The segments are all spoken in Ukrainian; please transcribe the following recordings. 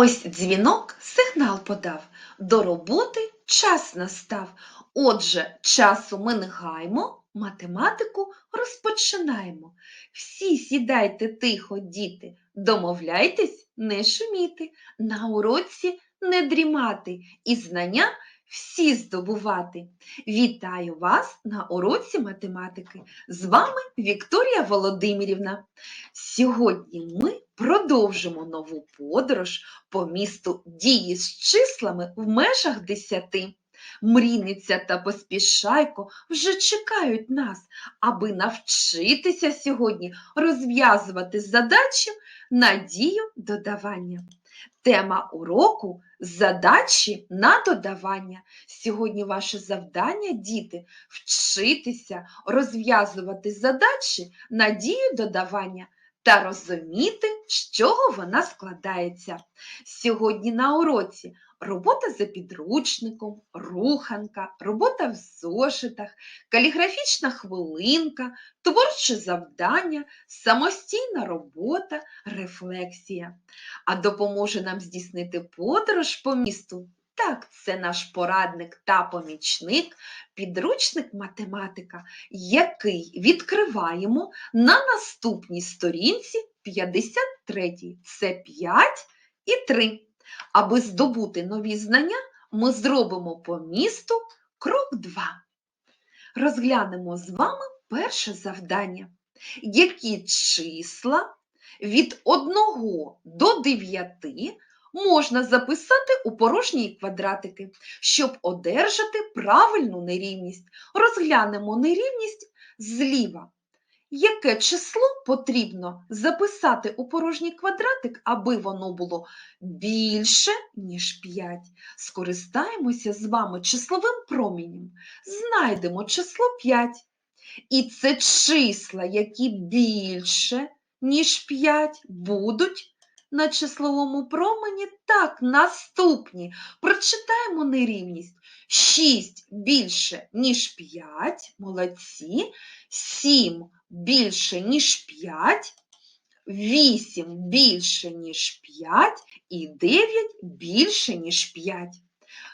Ось дзвінок сигнал подав, до роботи час настав. Отже, часу ми не гаймо, математику розпочинаємо. Всі сідайте тихо, діти, домовляйтесь не шуміти, на уроці не дрімати і знання всі здобувати. Вітаю вас на уроці математики. З вами Вікторія Володимирівна. Сьогодні ми продовжимо нову подорож по місту дії з числами в межах десяти. Мрійниця та поспішайко вже чекають нас, аби навчитися сьогодні розв'язувати задачі на дію додавання. Тема уроку задачі на додавання. Сьогодні ваше завдання, діти, вчитися розв'язувати задачі на дію додавання та розуміти, з чого вона складається. Сьогодні на уроці робота за підручником, руханка, робота в зошитах, каліграфічна хвилинка, творче завдання, самостійна робота, рефлексія. А допоможе нам здійснити подорож по місту. Так, це наш порадник та помічник, підручник математика, який відкриваємо на наступній сторінці 53. Це 5 і 3. Аби здобути нові знання, ми зробимо по місту крок 2. Розглянемо з вами перше завдання. Які числа від 1 до 9 можна записати у порожні квадратики, щоб одержати правильну нерівність. Розглянемо нерівність зліва. Яке число потрібно записати у порожній квадратик, аби воно було більше, ніж 5? Скористаємося з вами числовим промінням. Знайдемо число 5. І це числа, які більше, ніж 5, будуть на числовому промені так, наступні. Прочитаємо нерівність. 6 більше, ніж 5, молодці, 7 більше, ніж 5, 8 більше, ніж 5 і 9 більше, ніж 5.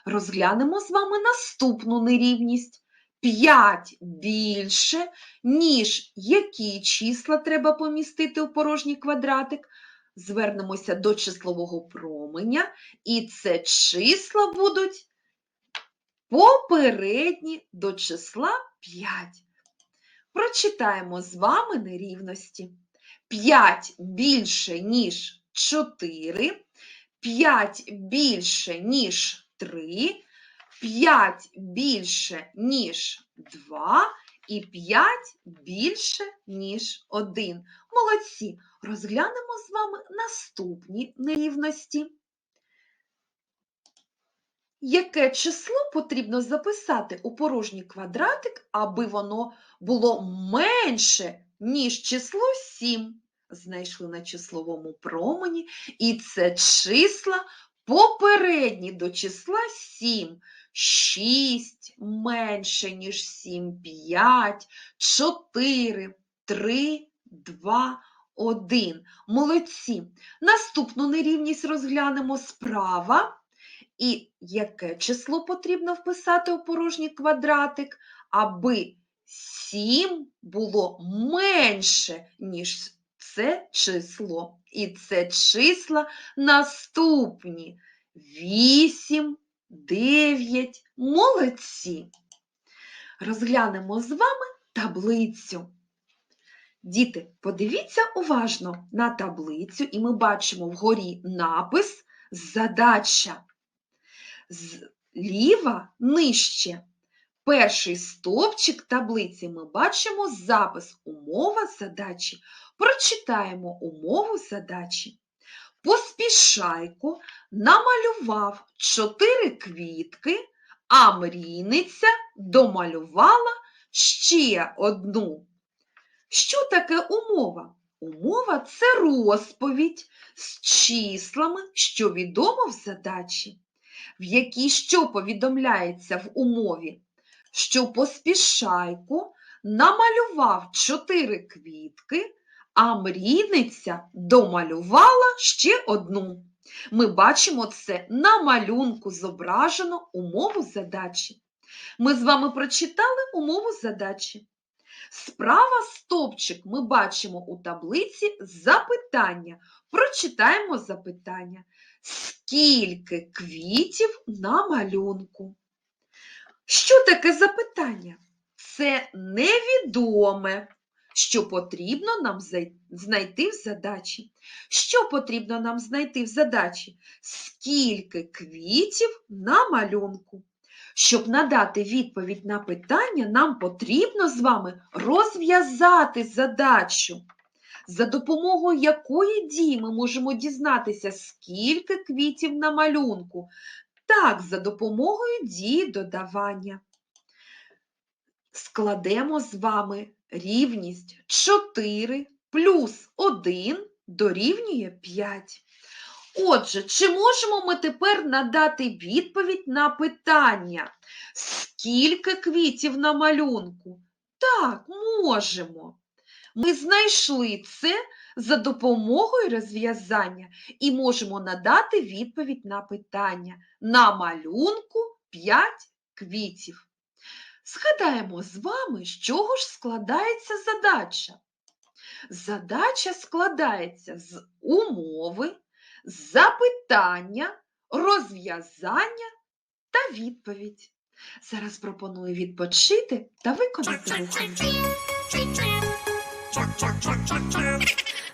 Розглянемо з вами наступну нерівність. 5 більше, ніж які числа треба помістити у порожній квадратик. Звернемося до числового променя, і це числа будуть попередні до числа 5. Прочитаємо з вами нерівності. 5 більше, ніж 4, 5 більше, ніж 3, 5 більше, ніж 2 і 5 більше, ніж 1. Молодці! Розглянемо з вами наступні нерівності. Яке число потрібно записати у порожній квадратик, аби воно було менше, ніж число 7? Знайшли на числовому промені, і це числа попередні до числа 7. 6 менше, ніж 7, 5, 4, 3, 2, 1. Молодці. Наступну нерівність розглянемо справа. І яке число потрібно вписати у порожній квадратик, аби 7 було менше, ніж це число. І це числа наступні. 8, 9. Молодці. Розглянемо з вами таблицю. Діти, подивіться уважно на таблицю, і ми бачимо вгорі напис Задача. Зліва нижче. Перший стовпчик таблиці ми бачимо запис умова задачі. Прочитаємо умову задачі. Поспішайко намалював чотири квітки, а мрійниця домалювала ще одну. Що таке умова? Умова це розповідь з числами, що відомо в задачі, в якій що повідомляється в умові, що поспішайко намалював чотири квітки, а мрійниця домалювала ще одну. Ми бачимо це на малюнку зображено умову задачі. Ми з вами прочитали умову задачі. Справа стовпчик ми бачимо у таблиці запитання. Прочитаємо запитання. Скільки квітів на малюнку? Що таке запитання? Це невідоме, що потрібно нам знайти в задачі. Що потрібно нам знайти в задачі? Скільки квітів на малюнку? Щоб надати відповідь на питання, нам потрібно з вами розв'язати задачу, за допомогою якої дії ми можемо дізнатися, скільки квітів на малюнку. Так, за допомогою дії додавання. Складемо з вами рівність 4 плюс 1 дорівнює 5. Отже, чи можемо ми тепер надати відповідь на питання, скільки квітів на малюнку? Так, можемо. Ми знайшли це за допомогою розв'язання і можемо надати відповідь на питання. На малюнку 5 квітів. Згадаємо з вами, з чого ж складається задача. Задача складається з умови, запитання, розв'язання та відповідь. Зараз пропоную відпочити та виконати руханку.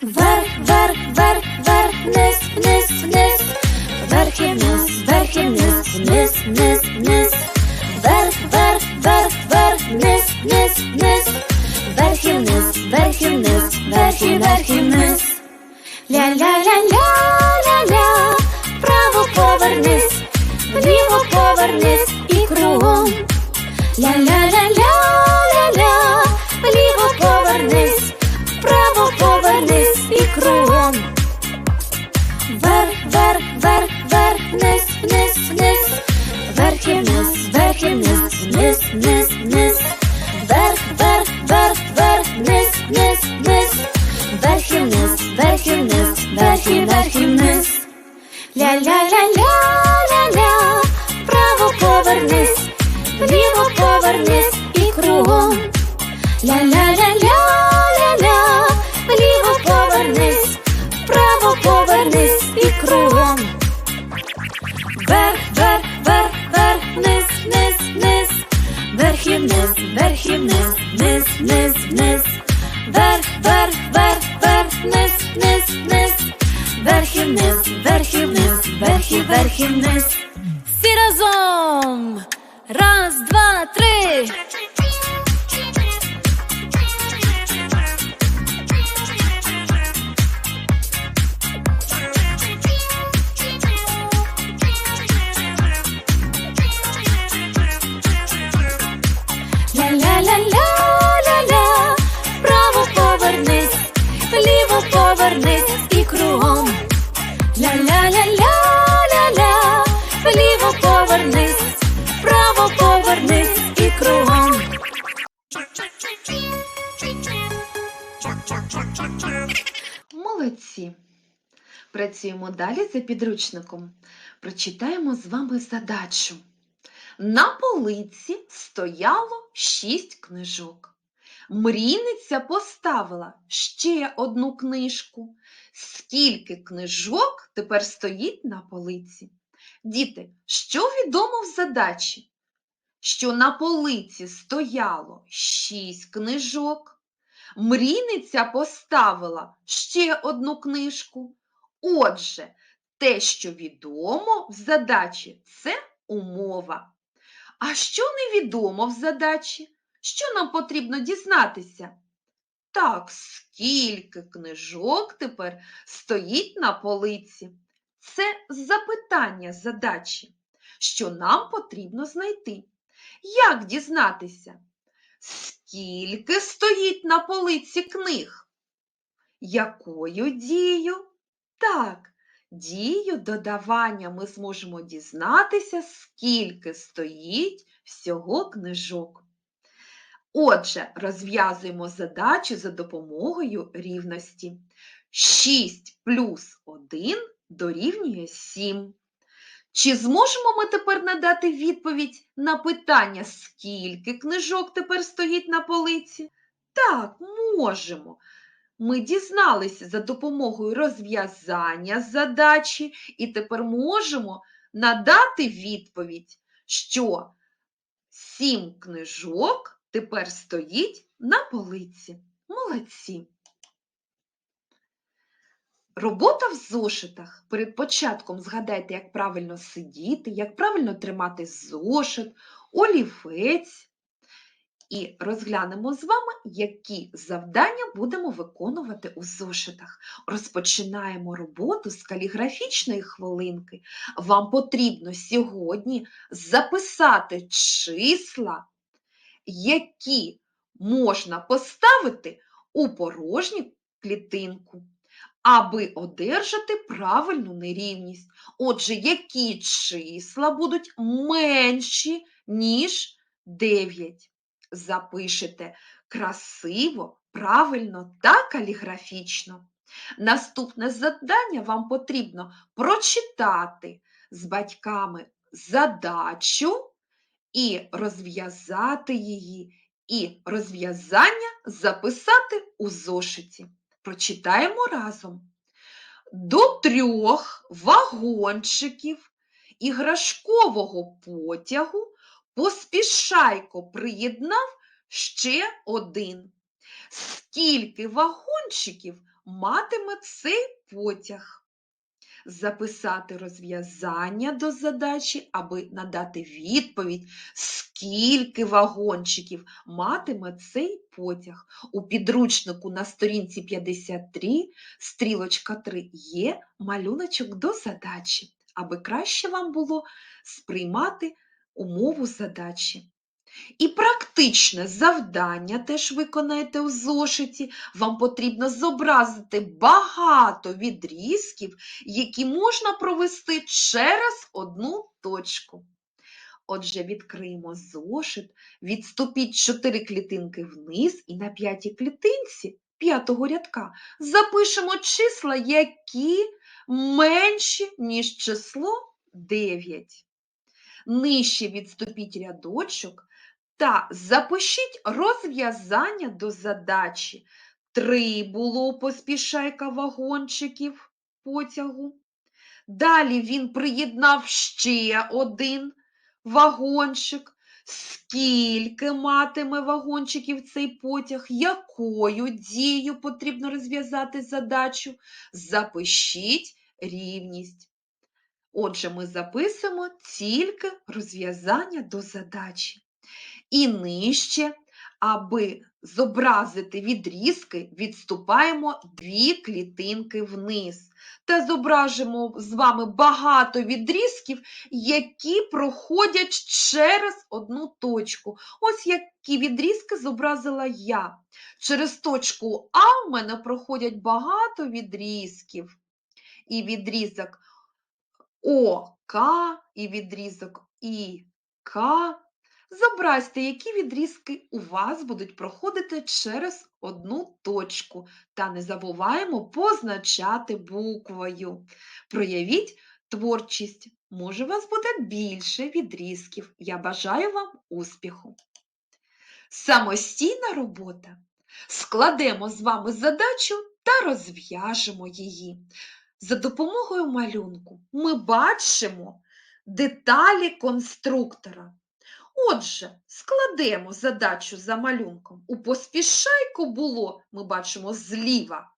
Вверх, вверх, вверх, вверх, вниз, вниз, вниз, вверх і вниз, вверх і вниз, вниз, вниз, вниз, вниз, вниз, вверх і вниз, вверх вниз, вниз. Ля-ля-ля-ля-ля-ля, право повернись, вліво повернись і кругом. Ля-ля-ля-ля-ля-ля, Молодці! Працюємо далі за підручником. Прочитаємо з вами задачу. На полиці стояло шість книжок. Мрійниця поставила ще одну книжку. Скільки книжок тепер стоїть на полиці? Діти, що відомо в задачі? Що на полиці стояло шість книжок. Мрійниця поставила ще одну книжку. Отже, те, що відомо в задачі, це умова. А що невідомо в задачі? Що нам потрібно дізнатися? Так, скільки книжок тепер стоїть на полиці? Це запитання задачі, що нам потрібно знайти. Як дізнатися? Скільки стоїть на полиці книг? Якою дією? Так, дією додавання ми зможемо дізнатися, скільки стоїть всього книжок. Отже, розв'язуємо задачу за допомогою рівності. 6 плюс 1 дорівнює 7. Чи зможемо ми тепер надати відповідь на питання, скільки книжок тепер стоїть на полиці? Так, можемо. Ми дізналися за допомогою розв'язання задачі і тепер можемо надати відповідь, що сім книжок тепер стоїть на полиці. Молодці. Робота в зошитах. Перед початком згадайте, як правильно сидіти, як правильно тримати зошит, олівець. І розглянемо з вами, які завдання будемо виконувати у зошитах. Розпочинаємо роботу з каліграфічної хвилинки. Вам потрібно сьогодні записати числа, які можна поставити у порожню клітинку, аби одержати правильну нерівність. Отже, які числа будуть менші, ніж 9? запишете красиво, правильно та каліграфічно. Наступне завдання вам потрібно прочитати з батьками задачу і розв'язати її, і розв'язання записати у зошиті. Прочитаємо разом. До трьох вагончиків іграшкового потягу Поспішайко приєднав ще один. Скільки вагончиків матиме цей потяг? Записати розв'язання до задачі, аби надати відповідь, скільки вагончиків матиме цей потяг. У підручнику на сторінці 53, стрілочка 3 є малюночок до задачі, аби краще вам було сприймати умову задачі. І практичне завдання теж виконаєте у зошиті. Вам потрібно зобразити багато відрізків, які можна провести через одну точку. Отже, відкриємо зошит, відступіть 4 клітинки вниз і на п'ятій клітинці п'ятого рядка запишемо числа, які менші, ніж число 9 нижче відступіть рядочок та запишіть розв'язання до задачі. Три було поспішайка вагончиків потягу. Далі він приєднав ще один вагончик. Скільки матиме вагончиків цей потяг, якою дією потрібно розв'язати задачу? Запишіть рівність. Отже, ми записуємо тільки розв'язання до задачі. І нижче, аби зобразити відрізки, відступаємо дві клітинки вниз. Та зображимо з вами багато відрізків, які проходять через одну точку. Ось які відрізки зобразила я. Через точку А в мене проходять багато відрізків. І відрізок ОК і відрізок ІК. Зобразьте, які відрізки у вас будуть проходити через одну точку. Та не забуваємо позначати буквою. Проявіть творчість. Може, у вас буде більше відрізків. Я бажаю вам успіху. Самостійна робота. Складемо з вами задачу та розв'яжемо її. За допомогою малюнку ми бачимо деталі конструктора. Отже, складемо задачу за малюнком. У поспішайку було, ми бачимо зліва,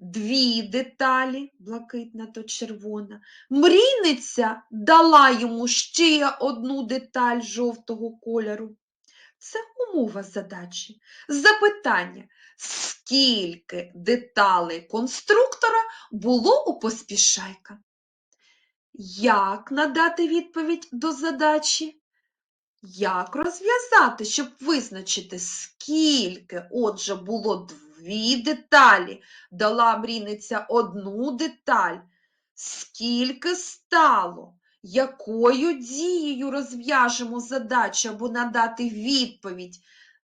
дві деталі, блакитна то червона. Мрійниця дала йому ще одну деталь жовтого кольору. Це умова задачі. Запитання, скільки деталей конструктора було у поспішайка? Як надати відповідь до задачі? Як розв'язати, щоб визначити, скільки, отже, було дві деталі, дала мрійниця одну деталь, скільки стало? Якою дією розв'яжемо задачу або надати відповідь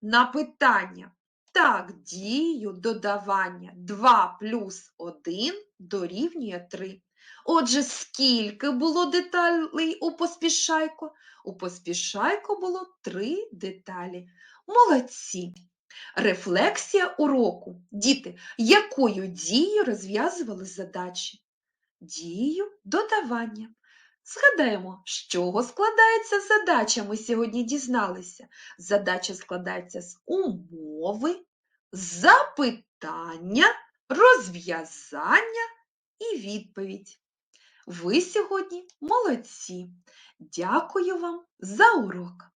на питання? Так, дію додавання 2 плюс 1 дорівнює 3. Отже, скільки було деталей у поспішайко? У поспішайко було три деталі. Молодці! Рефлексія уроку. Діти, якою дією розв'язували задачі? Дією додавання. Згадаємо, з чого складається задача, ми сьогодні дізналися. Задача складається з умови, запитання, розв'язання і відповідь. Ви сьогодні молодці. Дякую вам за урок.